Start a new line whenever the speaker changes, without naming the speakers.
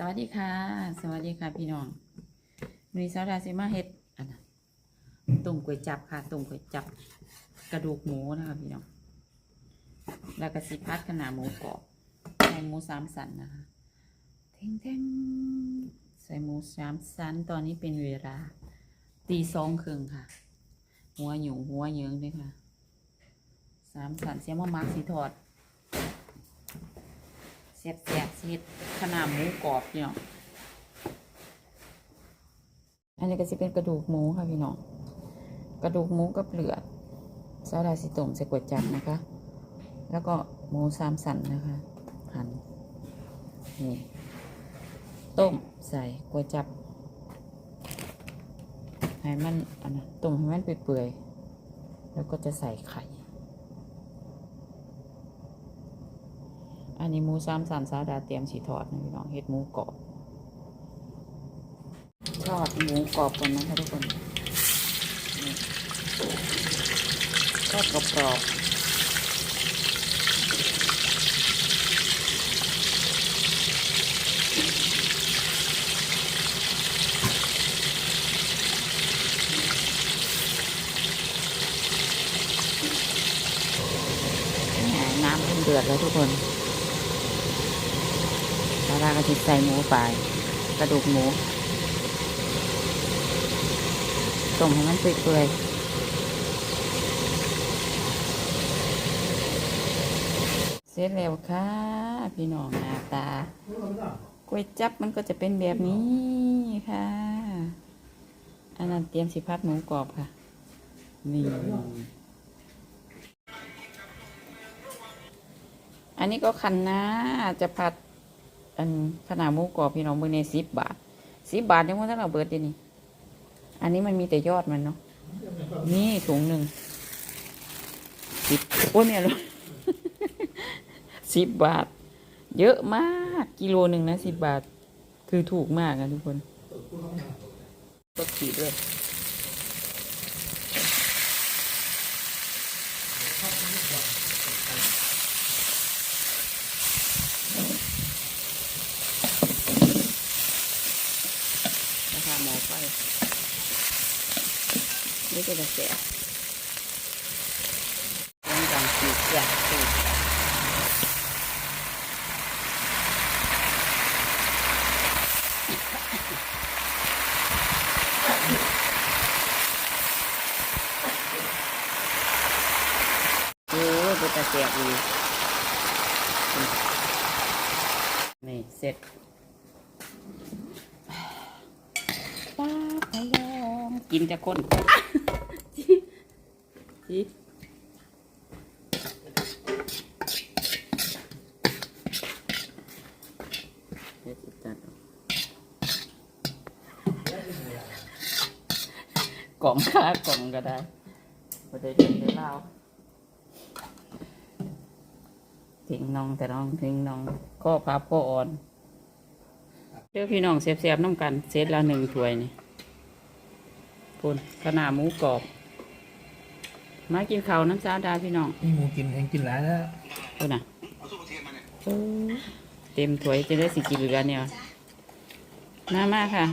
สวัสดีค่ะ สวัสดีค่ะพี่น้องมีสาวดาซิมาเฮ็ดอันน่ะตุ่มก๋วยจับค่ะตุ่มก๋วยจับกระดูกหมูนะคะพี่น้อง แล้วก็สิพัดขนาดหมูกรอบใส่หมูสามสันนะคะเท่งเท่งใส่หมูสามสันตอนนี้เป็นเวลาตีสองครึ่งค่ะ หัวหยูหัวเยิงด้วยค่ะสามสันเสียมามักสีทอด เสียบเสียบซีดขนาดหมูกรอบพี่น้องอันนี้ก็จะเป็นกระดูกหมูค่ะพี่น้อง กระดูกหมูกับเปลือกซาดาสิตมใส่กวยจับนะคะ แล้วก็หมูสามสันนะคะ หั่นนี่ต้มใส่กวยจับให้มันอันนะต้มให้มันเปื่อยๆแล้วก็จะใส่ไข่ อันนี้หมูสามสันซาดาเตรียมสีทอดนะพี่น้องเห็ดหมูกรอบทอดหมูกรอบก่อนนะคะทุกคนทอดกรอบน้ำเพิ่งเดือดแล้วทุกคน ซาร่าก็จะใส่หมูไปกระดูกหมูต้มให้มันเปื่อยๆเสร็จแล้วค่ะ พี่น้องหน้าตากล้วยจับมันก็จะเป็นแบบนี้ค่ะ อันนั้นเตรียมสิพัดหมูกรอบค่ะ นี่ อันนี้ก็คันนะจะผัด อันขนาดหมูกรอบพี่น้องเบอในสิบบาทสิบบาทยังว่าถ้าเราเบิดเดี๋ยวนี้อันนี้มันมีแต่ยอดมันเนาะนี่ถุงหนึ่งสิบโอ้ยเนี่ยเลยสิบบาท เยอะมากกิโลหนึ่งนะสิบบาท คือถูกมากนะทุกคนก็ขีดเลยนะคะ หมอไฟนี่ก็จะแสบยังดังขีดอยากขีดโอ้ยเป็นตาแสบดีนี่เสร็จป้าพยอง กินจะคนจีเดี๋ยวสิตัดออกกล่องค่ากล่องก็ได้พอได้เดินได้เล่าทิ้งน้องแต่น้องทิ้งน้องก็พับก็อ่อนเด้อพี่น้องเสียบๆน้ำกันเซตละหนึ่งถ้วยนี่ พูนขนาดหมูกรอบ มากินข้าวน้ำซาดาพี่น้อง
นี่หมูกินเองกินหลายแล้ว
พูนน่ะเออเต็มถ้วยจะได้สิกินเหลือเนี่ยมามาค่ะ